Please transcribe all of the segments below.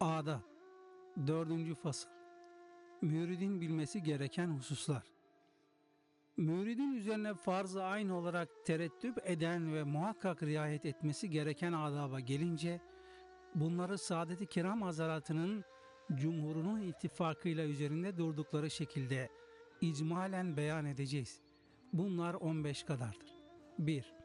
A'da 4. fasıl Müridin bilmesi gereken hususlar Müridin üzerine farz-ı aynı olarak tereddüt eden ve muhakkak riayet etmesi gereken adaba gelince bunları Saadet-i Kiram Hazaratının cumhurunun ittifakıyla üzerinde durdukları şekilde icmalen beyan edeceğiz. Bunlar 15 kadardır. 1.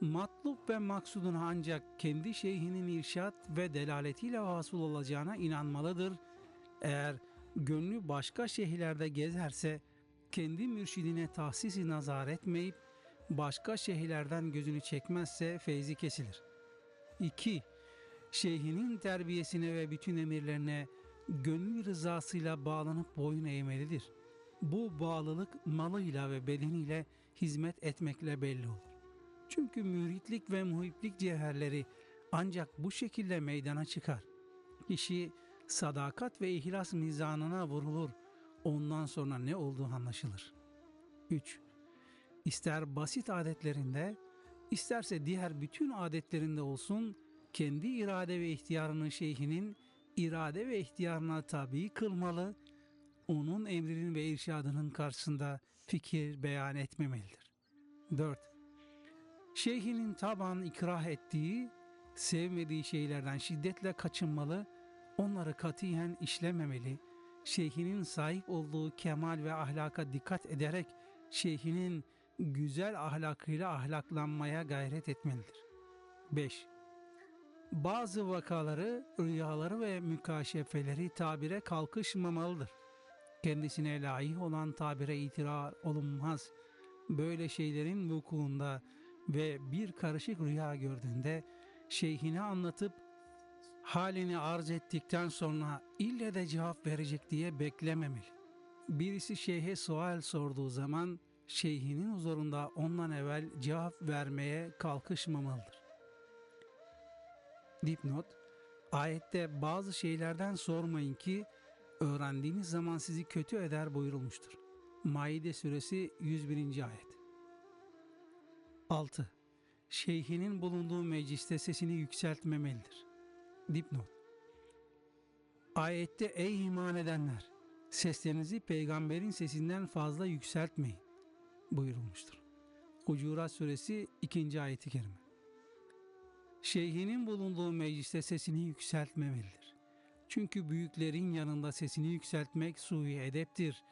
Matlup ve maksudun ancak kendi şeyhinin irşat ve delaletiyle hasıl olacağına inanmalıdır. Eğer gönlü başka şehirlerde gezerse kendi mürşidine tahsisi nazar etmeyip başka şehirlerden gözünü çekmezse feyzi kesilir. 2. Şeyhinin terbiyesine ve bütün emirlerine gönül rızasıyla bağlanıp boyun eğmelidir. Bu bağlılık malıyla ve bedeniyle hizmet etmekle belli olur. Çünkü müritlik ve muhiplik cevherleri ancak bu şekilde meydana çıkar. Kişi sadakat ve ihlas mizanına vurulur. Ondan sonra ne olduğu anlaşılır. 3. İster basit adetlerinde, isterse diğer bütün adetlerinde olsun, kendi irade ve ihtiyarını şeyhinin irade ve ihtiyarına tabi kılmalı, onun emrinin ve irşadının karşısında fikir beyan etmemelidir. 4. Şeyhinin taban ikrah ettiği, sevmediği şeylerden şiddetle kaçınmalı, onları katiyen işlememeli, şeyhinin sahip olduğu kemal ve ahlaka dikkat ederek şeyhinin güzel ahlakıyla ahlaklanmaya gayret etmelidir. 5. Bazı vakaları, rüyaları ve mükaşefeleri tabire kalkışmamalıdır. Kendisine layık olan tabire itirar olunmaz. Böyle şeylerin vukuunda ve bir karışık rüya gördüğünde şeyhine anlatıp halini arz ettikten sonra ille de cevap verecek diye beklememeli. Birisi şeyhe sual sorduğu zaman şeyhinin huzurunda ondan evvel cevap vermeye kalkışmamalıdır. Dipnot Ayette bazı şeylerden sormayın ki öğrendiğiniz zaman sizi kötü eder buyurulmuştur. Maide suresi 101. ayet 6. Şeyhinin bulunduğu mecliste sesini yükseltmemelidir. Dipnot Ayette ey iman edenler seslerinizi peygamberin sesinden fazla yükseltmeyin buyurulmuştur. Hucurat suresi 2. ayeti kerime Şeyhinin bulunduğu mecliste sesini yükseltmemelidir. Çünkü büyüklerin yanında sesini yükseltmek sui edeptir.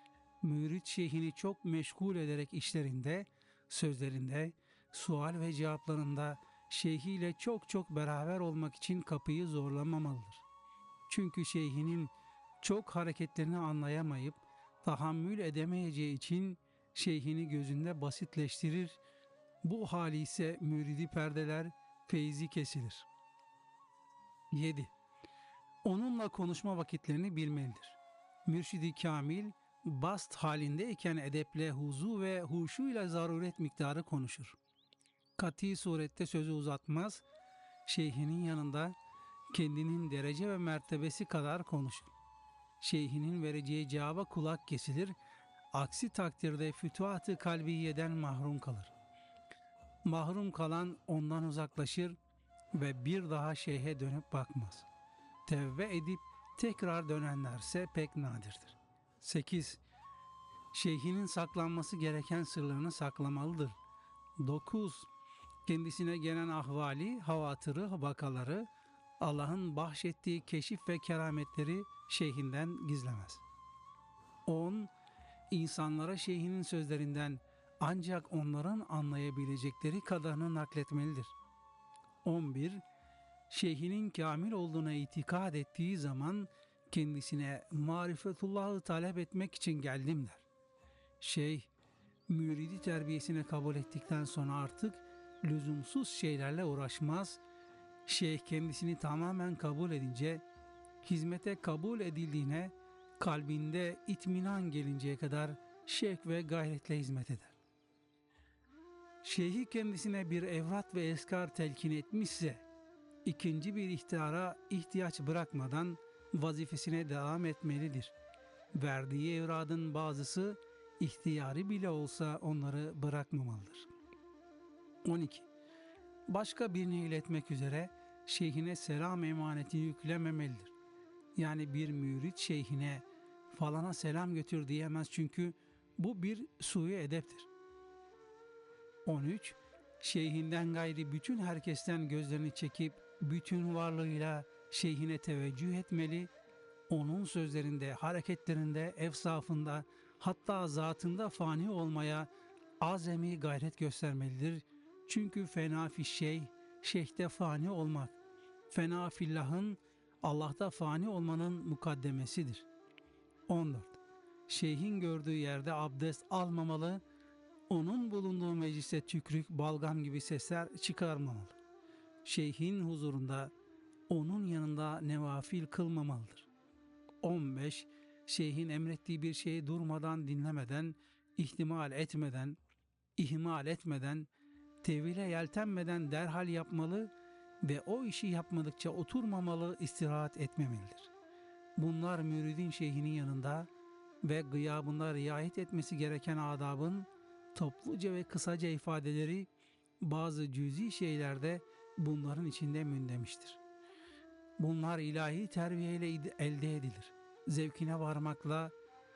Mürit şeyhini çok meşgul ederek işlerinde, sözlerinde, sual ve cevaplarında şeyhiyle çok çok beraber olmak için kapıyı zorlamamalıdır. Çünkü şeyhinin çok hareketlerini anlayamayıp tahammül edemeyeceği için şeyhini gözünde basitleştirir. Bu hali ise müridi perdeler, feyzi kesilir. 7. Onunla konuşma vakitlerini bilmelidir. Mürşidi Kamil, bast halindeyken edeple huzu ve huşuyla zaruret miktarı konuşur. Kati surette sözü uzatmaz, şeyhinin yanında kendinin derece ve mertebesi kadar konuşur. Şeyhinin vereceği cevaba kulak kesilir, aksi takdirde fütuhat-ı kalbiyeden mahrum kalır. Mahrum kalan ondan uzaklaşır ve bir daha şeyhe dönüp bakmaz. Tevbe edip tekrar dönenlerse pek nadirdir. 8. Şeyhinin saklanması gereken sırlarını saklamalıdır. 9. Kendisine gelen ahvali, havatırı, vakaları, Allah'ın bahşettiği keşif ve kerametleri şeyhinden gizlemez. 10. İnsanlara şeyhinin sözlerinden ancak onların anlayabilecekleri kadarını nakletmelidir. 11. Şeyhinin kamil olduğuna itikad ettiği zaman kendisine marifetullahı talep etmek için geldim der. Şeyh, müridi terbiyesine kabul ettikten sonra artık lüzumsuz şeylerle uğraşmaz, şeyh kendisini tamamen kabul edince hizmete kabul edildiğine kalbinde itminan gelinceye kadar şevk ve gayretle hizmet eder. Şeyhi kendisine bir evrat ve eskar telkin etmişse, ikinci bir ihtiyara ihtiyaç bırakmadan vazifesine devam etmelidir. Verdiği evradın bazısı ihtiyari bile olsa onları bırakmamalıdır. 12. Başka birine iletmek üzere şeyhine selam emaneti yüklememelidir. Yani bir mürit şeyhine falana selam götür diyemez çünkü bu bir suyu edeptir. 13. Şeyhinden gayri bütün herkesten gözlerini çekip bütün varlığıyla şeyhine teveccüh etmeli, onun sözlerinde, hareketlerinde, efsafında, hatta zatında fani olmaya azemi gayret göstermelidir. Çünkü fena fi şey, şeyhte fani olmak, fena fillahın Allah'ta fani olmanın mukaddemesidir. 14. Şeyhin gördüğü yerde abdest almamalı, onun bulunduğu mecliste tükrük, balgam gibi sesler çıkarmamalı. Şeyhin huzurunda, onun yanında nevafil kılmamalıdır. 15. Şeyhin emrettiği bir şeyi durmadan dinlemeden, ihtimal etmeden, ihmal etmeden, tevhile yeltenmeden derhal yapmalı ve o işi yapmadıkça oturmamalı, istirahat etmemelidir. Bunlar müridin şeyhinin yanında ve gıyabında riayet etmesi gereken adabın topluca ve kısaca ifadeleri bazı cüzi şeylerde bunların içinde mündemiştir. Bunlar ilahi terbiyeyle elde edilir. Zevkine varmakla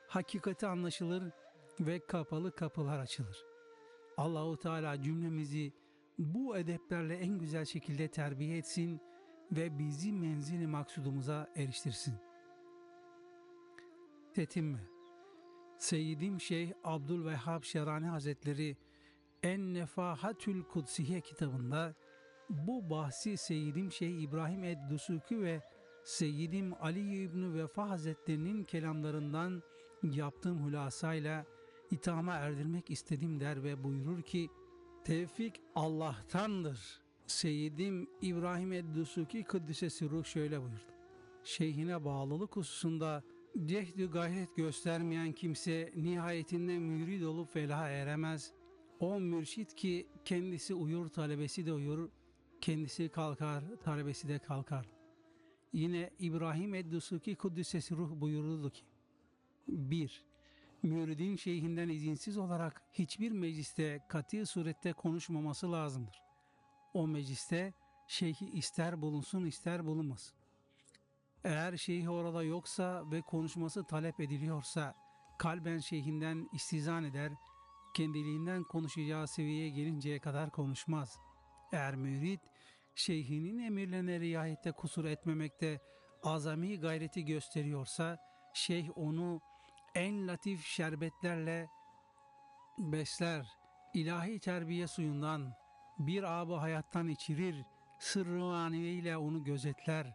hakikati anlaşılır ve kapalı kapılar açılır. Allahu Teala cümlemizi bu edeplerle en güzel şekilde terbiye etsin ve bizi menzili maksudumuza eriştirsin. Tetinme Seyyidim Şeyh Abdülvehhab Şerani Hazretleri En Nefahatül Kudsiye kitabında bu bahsi Seyyidim Şeyh İbrahim Ed-Dusuki ve Seyyidim Ali İbni Vefa Hazretlerinin kelamlarından yaptığım hülasayla itama erdirmek istedim der ve buyurur ki Tevfik Allah'tandır. Seyyidim İbrahim Ed-Dusuki Kıddisesi Ruh şöyle buyurdu. Şeyhine bağlılık hususunda cehdü gayret göstermeyen kimse nihayetinde mürid olup felaha eremez. O mürşit ki kendisi uyur talebesi de uyur, kendisi kalkar talebesi de kalkar. Yine İbrahim Eddusuki Kuddisesi Ruh buyurdu ki 1. Müridin şeyhinden izinsiz olarak hiçbir mecliste katı surette konuşmaması lazımdır. O mecliste şeyhi ister bulunsun ister bulunmasın. Eğer şeyh orada yoksa ve konuşması talep ediliyorsa kalben şeyhinden istizan eder, kendiliğinden konuşacağı seviyeye gelinceye kadar konuşmaz. Eğer mürit şeyhinin emirlerine riayette kusur etmemekte azami gayreti gösteriyorsa şeyh onu en latif şerbetlerle besler, ilahi terbiye suyundan bir abı hayattan içirir, sırrı ile onu gözetler.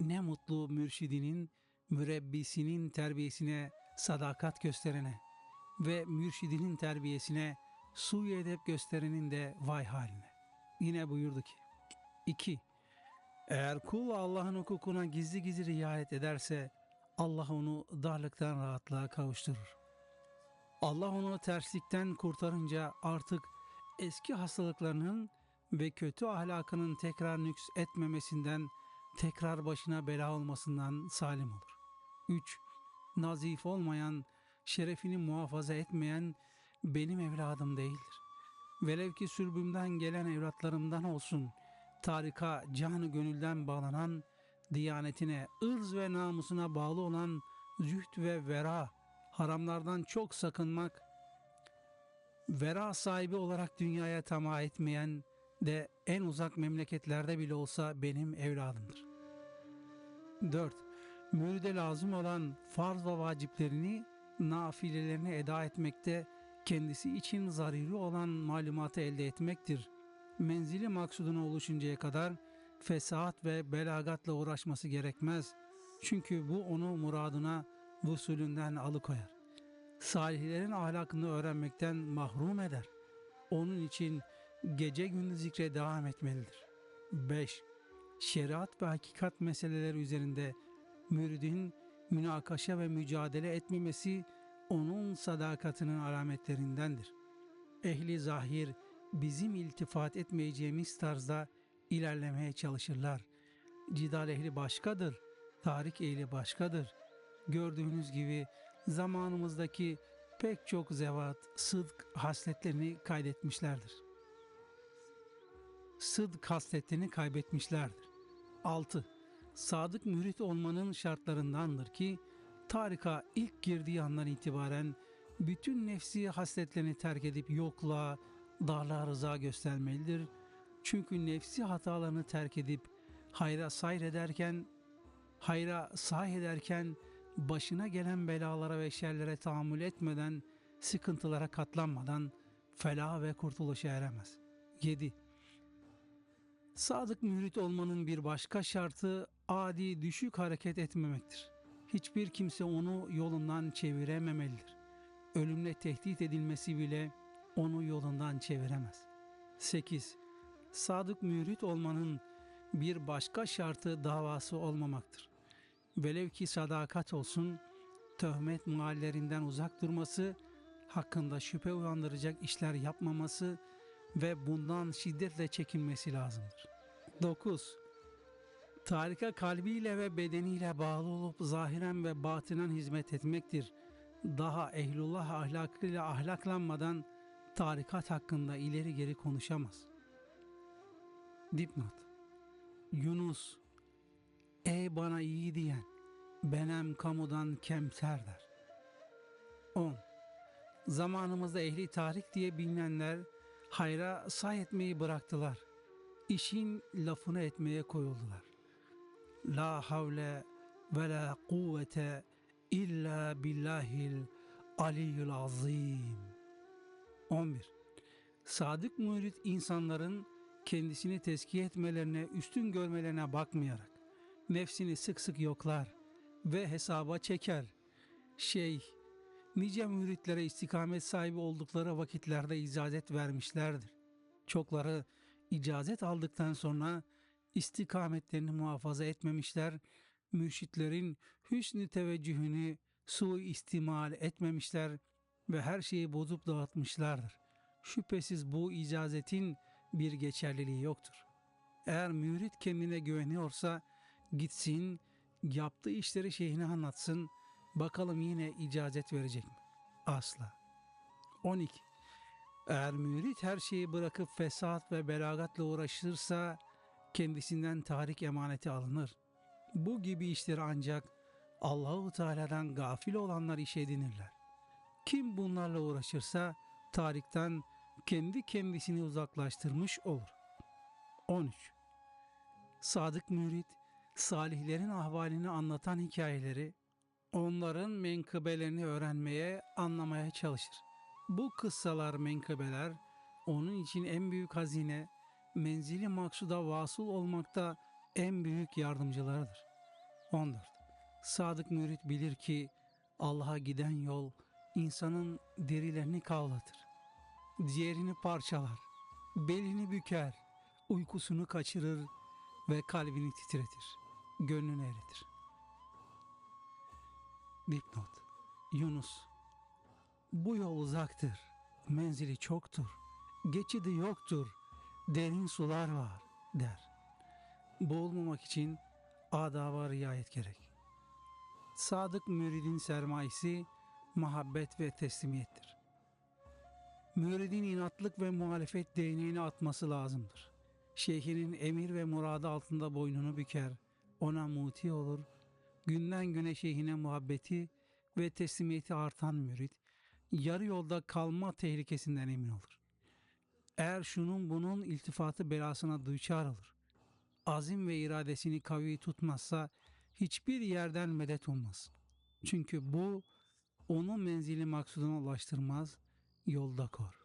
Ne mutlu mürşidinin, mürebbisinin terbiyesine sadakat gösterene ve mürşidinin terbiyesine suyu edep gösterenin de vay haline. Yine buyurdu ki, 2. Eğer kul Allah'ın hukukuna gizli gizli riayet ederse Allah onu darlıktan rahatlığa kavuşturur. Allah onu terslikten kurtarınca artık eski hastalıklarının ve kötü ahlakının tekrar nüks etmemesinden, tekrar başına bela olmasından salim olur. 3. Nazif olmayan, şerefini muhafaza etmeyen benim evladım değildir. Velev ki sürbümden gelen evlatlarımdan olsun, tarika canı gönülden bağlanan, diyanetine, ırz ve namusuna bağlı olan züht ve vera, haramlardan çok sakınmak, vera sahibi olarak dünyaya tamah etmeyen de en uzak memleketlerde bile olsa benim evladımdır. 4. Müride lazım olan farz ve vaciplerini, nafilelerini eda etmekte, kendisi için zaruri olan malumatı elde etmektir. Menzili maksuduna ulaşıncaya kadar fesat ve belagatla uğraşması gerekmez. Çünkü bu onu muradına, vusulünden alıkoyar. Salihlerin ahlakını öğrenmekten mahrum eder. Onun için gece gündüz zikre devam etmelidir. 5. Şeriat ve hakikat meseleleri üzerinde müridin münakaşa ve mücadele etmemesi onun sadakatinin alametlerindendir. Ehli zahir bizim iltifat etmeyeceğimiz tarzda ilerlemeye çalışırlar. Cidal ehli başkadır, tarik ehli başkadır. Gördüğünüz gibi zamanımızdaki pek çok zevat, sıdk hasletlerini kaydetmişlerdir. Sıdk hasletlerini kaybetmişlerdir. 6. sadık mürit olmanın şartlarındandır ki tarika ilk girdiği andan itibaren bütün nefsi hasletlerini terk edip yokluğa, darlığa rıza göstermelidir. Çünkü nefsi hatalarını terk edip hayra sayrederken, hayra say ederken başına gelen belalara ve şerlere tahammül etmeden, sıkıntılara katlanmadan felah ve kurtuluşa eremez. 7. Sadık mürit olmanın bir başka şartı adi düşük hareket etmemektir. Hiçbir kimse onu yolundan çevirememelidir. Ölümle tehdit edilmesi bile onu yolundan çeviremez. 8. Sadık mürit olmanın bir başka şartı davası olmamaktır. Velev ki sadakat olsun, töhmet mahallerinden uzak durması, hakkında şüphe uyandıracak işler yapmaması ve bundan şiddetle çekinmesi lazımdır. 9. Tarika kalbiyle ve bedeniyle bağlı olup zahiren ve batinen hizmet etmektir. Daha ehlullah ahlakıyla ahlaklanmadan tarikat hakkında ileri geri konuşamaz. Dipnot Yunus Ey bana iyi diyen benem kamudan kemter der. 10. Zamanımızda ehli tarih diye bilinenler hayra say etmeyi bıraktılar. İşin lafını etmeye koyuldular. La havle ve la kuvvete illa billahil aliyyül azim. 11. Sadık mürit insanların kendisini tezkiye etmelerine, üstün görmelerine bakmayarak nefsini sık sık yoklar ve hesaba çeker. Şeyh, nice müritlere istikamet sahibi oldukları vakitlerde icazet vermişlerdir. Çokları icazet aldıktan sonra istikametlerini muhafaza etmemişler, mürşitlerin hüsnü teveccühünü su istimal etmemişler ve her şeyi bozup dağıtmışlardır. Şüphesiz bu icazetin bir geçerliliği yoktur. Eğer mürit kendine güveniyorsa gitsin, yaptığı işleri şeyhine anlatsın, bakalım yine icazet verecek mi? Asla. 12. Eğer mürit her şeyi bırakıp fesat ve belagatla uğraşırsa kendisinden tahrik emaneti alınır. Bu gibi işleri ancak Allahu Teala'dan gafil olanlar iş edinirler. Kim bunlarla uğraşırsa tarikten kendi kendisini uzaklaştırmış olur. 13. Sadık mürit, salihlerin ahvalini anlatan hikayeleri, onların menkıbelerini öğrenmeye, anlamaya çalışır. Bu kıssalar, menkıbeler onun için en büyük hazine, menzili maksuda vasıl olmakta en büyük yardımcılarıdır. 14. Sadık mürit bilir ki Allah'a giden yol insanın derilerini kavlatır. Ciğerini parçalar, belini büker, uykusunu kaçırır ve kalbini titretir, gönlünü eritir. Dipnot Yunus Bu yol uzaktır, menzili çoktur, geçidi yoktur, derin sular var der. Boğulmamak için adaba riayet gerek. Sadık müridin sermayesi muhabbet ve teslimiyettir. Müridin inatlık ve muhalefet değneğini atması lazımdır. Şeyhinin emir ve muradı altında boynunu büker, ona muti olur, günden güne şeyhine muhabbeti ve teslimiyeti artan mürit, yarı yolda kalma tehlikesinden emin olur. Eğer şunun bunun iltifatı belasına düçar olur, azim ve iradesini kavi tutmazsa hiçbir yerden medet olmaz. Çünkü bu onu menzili maksuduna ulaştırmaz, yolda kor.